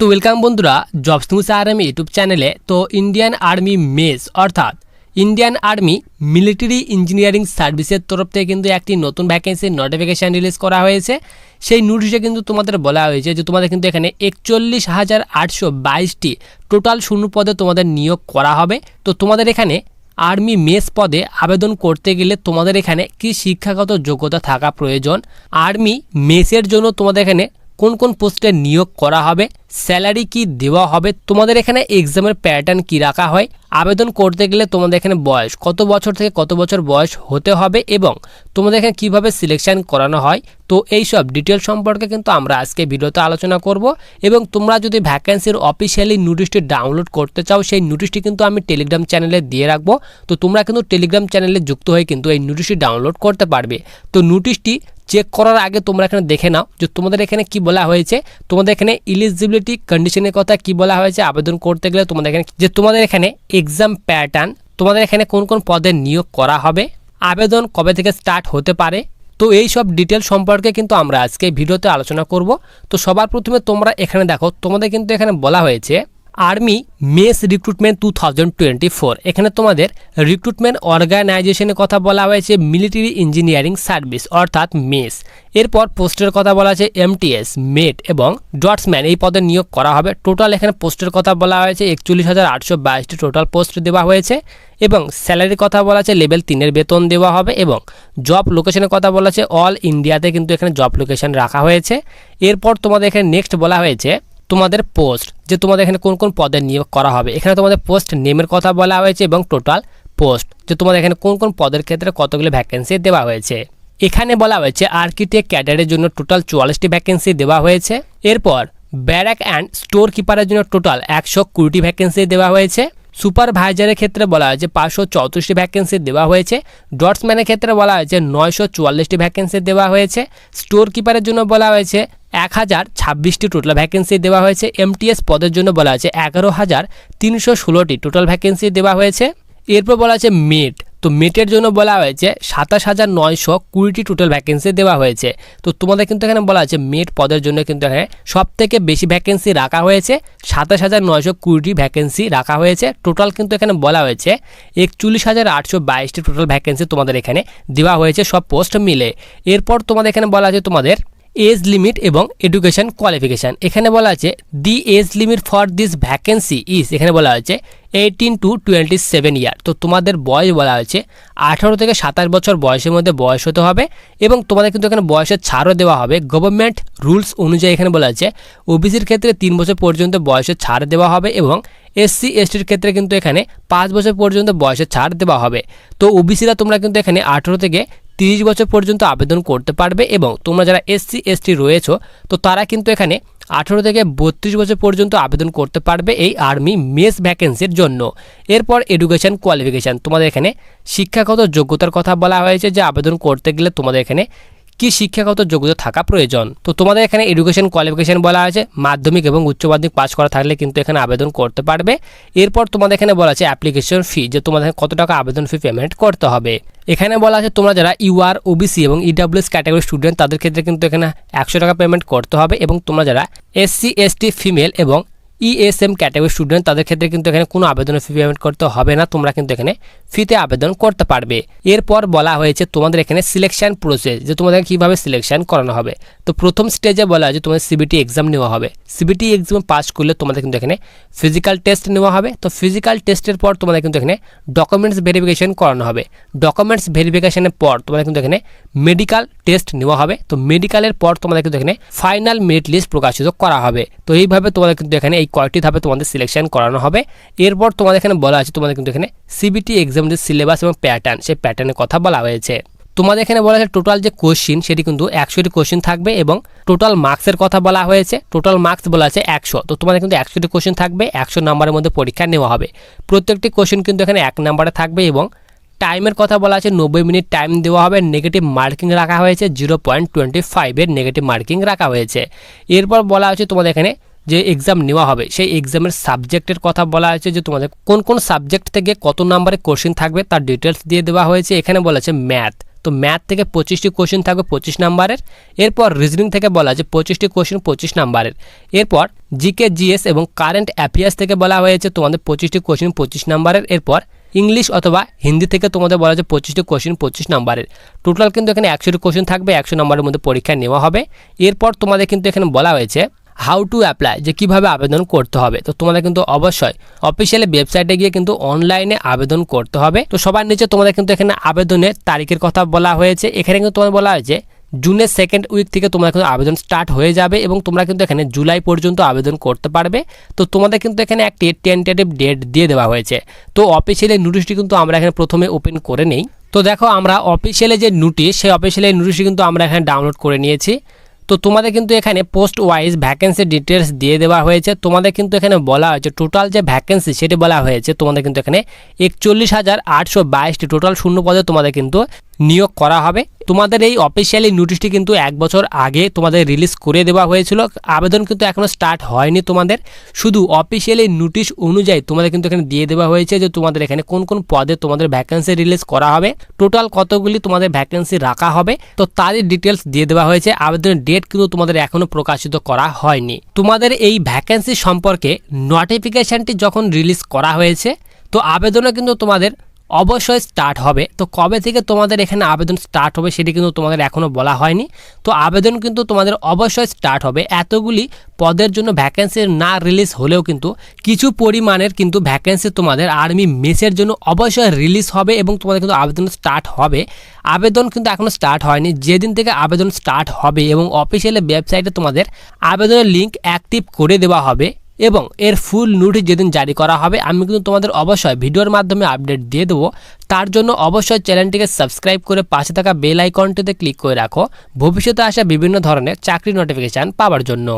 তো ওয়েলকাম বন্ধুরা jobs news army YouTube চ্যানেলে তো ইন্ডিয়ান আর্মি মেস অর্থাৎ ইন্ডিয়ান আর্মি মিলিটারি ইঞ্জিনিয়ারিং সার্ভিসের তরফ থেকে কিন্তু একটি নতুন ভ্যাকেন্সির নোটিফিকেশান রিলিজ করা হয়েছে। সেই নোটিশে কিন্তু তোমাদের বলা হয়েছে যে তোমাদের কিন্তু এখানে একচল্লিশ হাজার আটশো বাইশটি টোটাল শূন্য পদে তোমাদের নিয়োগ করা হবে। তো তোমাদের এখানে আর্মি মেস পদে আবেদন করতে গেলে তোমাদের এখানে কি শিক্ষাগত যোগ্যতা থাকা প্রয়োজন? আর্মি মেসের জন্য তোমাদের এখানে কোন কোন পোস্টে নিয়োগ করা হবে স্যালারি কি দেওয়া হবে, তোমাদের এখানে এক্সামের প্যাটার্ন কি রাখা হয়, আবেদন করতে গেলে তোমাদের এখানে বয়স, কত বছর থেকে কত বছর বয়স হতে হবে এবং তোমাদের এখানে কীভাবে সিলেকশন করানো হয়, তো এই সব ডিটেল সম্পর্কে কিন্তু আমরা আজকে ভিডিওতে আলোচনা করব এবং তোমরা যদি ভ্যাকেন্সির অফিসিয়ালি নোটিশটি ডাউনলোড করতে চাও, সেই নোটিশটি কিন্তু আমি টেলিগ্রাম চ্যানেলে দিয়ে রাখব, তো তোমরা কিন্তু টেলিগ্রাম চ্যানেলে যুক্ত হয়ে কিন্তু এই নোটিশটি ডাউনলোড করতে পারবে। তো নোটিশটি চেক করার আগে তোমরা এখানে দেখে নাও যে তোমাদের এখানে কি বলা হয়েছে। তোমাদের এখানে ইলিজিবিলিটি কন্ডিশনের কথা কি বলা হয়েছে? আবেদন করতে গেলে তোমাদের এখানে যে তোমাদের এখানে এক্সাম প্যাটার্ন তোমাদের এখানে কোন কোন পদে নিয়োগ করা হবে, আবেদন কবে থেকে স্টার্ট হতে পারে। তো এই সব ডিটেল সম্পর্কে কিন্তু আমরা আজকে ভিডিওতে আলোচনা করব। তো সবার প্রথমে তোমরা এখানে দেখো, তোমাদের কিন্তু এখানে বলা হয়েছে army MES recruitment two thousand twenty four. এখানে তোমাদের রিক্রুটমেন্ট অর্গানাইজেশনের কথা বলা হয়েছে, মিলিটারি ইঞ্জিনিয়ারিং সার্ভিস, অর্থাৎ মেস। এরপর পোস্টের কথা বলা আছে এমটিএস, মেট এবং ডটসম্যান। এই পদে নিয়োগ করা হবে। টোটাল এখানে পোস্টের কথা বলা হয়েছে, একচল্লিশ হাজার আটশো বাইশটি টোটাল পোস্ট দেওয়া হয়েছে এবং স্যালারির কথা বলা আছে লেভেল তিনের বেতন দেওয়া হবে এবং জব লোকেশনের কথা বলা আছে অল ইন্ডিয়াতে কিন্তু এখানে জব লোকেশন রাখা হয়েছে। এরপর তোমাদের এখানে নেক্সট বলা হয়েছে তোমাদের পোস্ট যে তোমাদের এখানে কোন কোন পদে নিয়োগ করা হবে। এখানে তোমাদের পোস্ট নেমের কথা বলা হয়েছে এবং টোটাল পোস্ট যে তোমাদের এখানে কোন কোন পদের ক্ষেত্রে কতগুলো ভ্যাকেন্সি দেওয়া হয়েছে। এখানে বলা হয়েছে আর্কিটেক্ট ক্যাডারের জন্য টোটাল চুয়াল্লিশটি ভ্যাকেন্সি দেওয়া হয়েছে। এরপর ব্যারাক অ্যান্ড স্টোর কিপারের জন্য টোটাল একশো কুড়িটি ভ্যাকেন্সি দেওয়া হয়েছে। সুপারভাইজারের ক্ষেত্রে বলা হয়েছে পাঁচশো চৌত্রিশটি ভ্যাকেন্সি দেওয়া হয়েছে। ডটসম্যানের ক্ষেত্রে বলা হয়েছে নয়শো চুয়াল্লিশটি ভ্যাকেন্সি দেওয়া হয়েছে। স্টোর কিপারের জন্য বলা হয়েছে এক হাজার ছাব্বিশটি টোটাল ভ্যাকেন্সি দেওয়া হয়েছে। এমটিএস পদের জন্য বলা হয়েছে এগারো হাজার তিনশো ষোলোটি টোটাল ভ্যাকেন্সি দেওয়া হয়েছে। এরপর বলা হয়েছে মেট তো মেটের জন্য বলা হয়েছে সাতাশ হাজার নয়শো কুড়িটি টোটাল ভ্যাকেন্সি দেওয়া হয়েছে। তো তোমাদের কিন্তু এখানে বলা হয়েছে মেট পদের জন্য কিন্তু এখানে সব থেকে বেশি ভ্যাকেন্সি রাখা হয়েছে, সাতাশ হাজার নয়শো কুড়িটি ভ্যাকেন্সি রাখা হয়েছে। টোটাল কিন্তু এখানে বলা হয়েছে একচল্লিশ হাজার আটশো বাইশটি টোটাল ভ্যাকেন্সি তোমাদের এখানে দেওয়া হয়েছে সব পোস্ট মিলে। এরপর তোমাদের এখানে বলা আছে তোমাদের এজ লিমিট এবং এডুকেশন কোয়ালিফিকেশান এখানে বলা আছে the age limit for this vacancy is এখানে বলা হয়েছে eighteen to twenty seven year তো তোমাদের বয়স বলা হয়েছে, আঠারো থেকে সাতাশ বছর বয়সের মধ্যে বয়স হতে হবে এবং তোমাদের কিন্তু এখানে বয়সের ছাড়ও দেওয়া হবে। গভর্নমেন্ট রুলস অনুযায়ী এখানে বলা আছে ওবিসির ক্ষেত্রে তিন বছর পর্যন্ত বয়সের ছাড় দেওয়া হবে এবং এসসি এসটির ক্ষেত্রে কিন্তু এখানে পাঁচ বছর পর্যন্ত বয়সের ছাড় দেওয়া হবে। তো ওবিসিরা তোমরা কিন্তু এখানে আঠেরো থেকে তিরিশ বছর পর্যন্ত আবেদন করতে পারবে এবং তোমরা যারা এসসি, এসটি রয়েছো, তো তারা কিন্তু এখানে আঠেরো থেকে বত্রিশ বছর পর্যন্ত আবেদন করতে পারবে এই আর্মি মেস ভ্যাকেন্সির জন্য। এরপর এডুকেশন কোয়ালিফিকেশান। তোমাদের এখানে শিক্ষাগত যোগ্যতার কথা বলা হয়েছে যে আবেদন করতে গেলে তোমাদের এখানে কি শিক্ষাগত যোগ্যতা থাকা প্রয়োজন? তো তোমাদের এখানে এডুকেশন কোয়ালিফিকেশন বলা আছে, মাধ্যমিক এবং উচ্চ মাধ্যমিক পাস করা থাকলে কিন্তু এখানে আবেদন করতে পারবে। এরপর তোমাদের এখানে বলা আছে অ্যাপ্লিকেশন ফি যে তোমাদের কত টাকা আবেদন ফি পেমেন্ট করতে হবে। এখানে বলা আছে তোমরা যারা ইউআর ওবিসি এবং ইডাব্লিউএস ক্যাটাগরি স্টুডেন্ট তাদের ক্ষেত্রে কিন্তু এখানে একশো টাকা পেমেন্ট করতে হবে এবং তোমরা যারা এসসি এসটি ফিমেল এবং ইএসএম ক্যাটাগরি স্টুডেন্ট তাদের ক্ষেত্রে কিন্তু এখানে কোনো আবেদনের ফি পেমেন্ট করতে হবে না, তোমরা কিন্তু এখানে ফিতে আবেদন করতে পারবে। এরপর বলা হয়েছে তোমাদের এখানে সিলেকশন প্রসেস যে তোমাদের কীভাবে সিলেকশন করানো হবে। তো প্রথম স্টেজে বলা হয়েছে তোমাদের সিবিটি এক্সাম নেওয়া হবে। সিবিটি এক্সাম পাস করলে তোমাদের কিন্তু এখানে ফিজিক্যাল টেস্ট নেওয়া হবে। তো ফিজিক্যাল টেস্টের পর তোমাদের কিন্তু এখানে ডকুমেন্টস ভেরিফিকেশন করানো হবে। ডকুমেন্টস ভেরিফিকেশনের পর তোমাদের কিন্তু এখানে মেডিকেল টেস্ট নেওয়া হবে। তো মেডিকেলের পর তোমাদের কিন্তু এখানে ফাইনাল মেরিট লিস্ট প্রকাশিত করা হবে। তো এইভাবে তোমাদের কিন্তু এখানে এই কয়েকটি ধাপে তোমাদের সিলেকশন করানো হবে। এরপর তোমাদের এখানে বলা আছে, তোমাদের কিন্তু এখানে সিবিটি এক্সাম যে সিলেবাস এবং প্যাটার্ন সেই প্যাটার্নের কথা বলা হয়েছে। তোমাদের এখানে বলা আছে টোটাল যে কোশ্চিন সেটি কিন্তু একশোটি কোশ্চিন থাকবে এবং টোটাল মার্কসের কথা বলা হয়েছে। টোটাল মার্কস বলা আছে একশো। তো তোমাদের কিন্তু একশোটি কোশ্চিন থাকবে, একশো নম্বরের মধ্যে পরীক্ষা নেওয়া হবে। প্রত্যেকটি কোশ্চিন কিন্তু এখানে এক নম্বরে থাকবে এবং টাইমের কথা বলা আছে, নব্বই মিনিট টাইম দেওয়া হবে নেগেটিভ মার্কিং রাখা হয়েছে জিরো পয়েন্ট টোয়েন্টি ফাইভের নেগেটিভ মার্কিং রাখা হয়েছে। এরপর বলা হচ্ছে তোমাদের এখানে যে এক্সাম নেওয়া হবে, সেই এক্সামের সাবজেক্টের কথা বলা হয়েছে যে তোমাদের কোন কোন সাবজেক্ট থেকে কত নাম্বারে কোশ্চেন থাকবে, তার ডিটেলস দিয়ে দেওয়া হয়েছে। এখানে বলা আছে ম্যাথ তো ম্যাথ থেকে পঁচিশটি কোশ্চেন থাকবে পঁচিশ নাম্বারের এরপর রিজনিং থেকে বলা আছে পঁচিশটি কোশ্চেন পঁচিশ নাম্বারের এরপর জিকে জিএস এবং কারেন্ট অ্যাফেয়ার্স থেকে বলা হয়েছে তোমাদের পঁচিশটি কোশ্চেন পঁচিশ নাম্বারের এরপর ইংলিশ অথবা হিন্দি থেকে তোমাদের বলা হয়েছে পঁচিশটি কোশ্চেন পঁচিশ নাম্বারের টোটাল কিন্তু এখানে একশোটি কোশ্চেন থাকবে, একশো নম্বরের মধ্যে পরীক্ষা নেওয়া হবে। এরপর তোমাদের কিন্তু এখানে বলা হয়েছে হাউ টু অ্যাপ্লাই যে কীভাবে আবেদন করতে হবে। তো তোমাদের কিন্তু অবশ্যই অফিসিয়ালি ওয়েবসাইটে গিয়ে কিন্তু অনলাইনে আবেদন করতে হবে। তো সবার নিচে তোমাদের কিন্তু এখানে আবেদনের তারিখের কথা বলা হয়েছে। এখানে কিন্তু তোমাদের বলা হয়েছে, জুনের সেকেন্ড উইক থেকে তোমরা কিন্তু আবেদন স্টার্ট হয়ে যাবে এবং তোমরা কিন্তু এখানে জুলাই পর্যন্ত আবেদন করতে পারবে। তো তোমাদের কিন্তু এখানে একটি টেন্টেটিভ ডেট দিয়ে দেওয়া হয়েছে। তো অফিসিয়ালি নোটিশটি কিন্তু আমরা এখানে প্রথমে ওপেন করে নেই। তো দেখো, আমরা অফিসিয়ালি যে নোটিশ সেই অফিসিয়ালি নোটিশটি কিন্তু আমরা এখানে ডাউনলোড করে নিয়েছি। তো তোমাদের কিন্তু এখানে পোস্ট ওয়াইজ ভ্যাকেন্সি ডিটেলস দিয়ে দেওয়া হয়েছে। তোমাদের কিন্তু এখানে বলা হয়েছে টোটাল যে ভ্যাকেন্সি সেটি বলা হয়েছে। তোমাদের কিন্তু এখানে একচল্লিশ হাজার আটশো বাইশটি টোটাল শূন্য পদে তোমাদের কিন্তু নিয়োগ করা হবে। তোমাদের এই অফিসিয়ালি নোটিশটি কিন্তু এক বছর আগে তোমাদের রিলিজ করে দেওয়া হয়েছিল। আবেদন কিন্তু এখনও স্টার্ট হয়নি তোমাদের। শুধু অফিসিয়ালি নোটিশ অনুযায়ী তোমাদের কিন্তু এখানে দিয়ে দেওয়া হয়েছে যে তোমাদের এখানে কোন কোন পদে তোমাদের ভ্যাকেন্সি রিলিজ করা হবে। টোটাল কতগুলি তোমাদের ভ্যাকেন্সি রাখা হবে। তো তারই ডিটেলস দিয়ে দেওয়া হয়েছে। আবেদনের ডেট কিন্তু তোমাদের এখনও প্রকাশিত করা হয়নি। তোমাদের এই ভ্যাকেন্সি সম্পর্কে নোটিফিকেশানটি যখন রিলিজ করা হয়েছে, তো আবেদনও কিন্তু তোমাদের অবশ্যই স্টার্ট হবে। তো কবে থেকে তোমাদের এখানে আবেদন স্টার্ট হবে সেটি কিন্তু তোমাদের এখনও বলা হয়নি। তো আবেদন কিন্তু তোমাদের অবশ্যই স্টার্ট হবে। এতগুলি পদের জন্য ভ্যাকেন্সি না রিলিজ হলেও কিন্তু কিছু পরিমাণের কিন্তু ভ্যাকেন্সি তোমাদের আর্মি মেসের জন্য অবশ্যই রিলিজ হবে এবং তোমাদের কিন্তু আবেদন স্টার্ট হবে। আবেদন কিন্তু এখনও স্টার্ট হয়নি। যেদিন থেকে আবেদন স্টার্ট হবে এবং অফিসিয়ালি ওয়েবসাইটে তোমাদের আবেদনের লিঙ্ক অ্যাক্টিভ করে দেওয়া হবে। এবং এর ফুল নোটিশ যেদিন জারি করা হবে, আমি কিন্তু তোমাদের অবশ্যই ভিডিওর মাধ্যমে আপডেট দিয়ে দেবো। তার জন্য অবশ্যই চ্যানেলটিকে সাবস্ক্রাইব করে পাশে থাকা বেল আইকনটিতে ক্লিক করে রাখো। ভবিষ্যতে আসা বিভিন্ন ধরনের চাকরি নোটিফিকেশান পাওয়ার জন্য।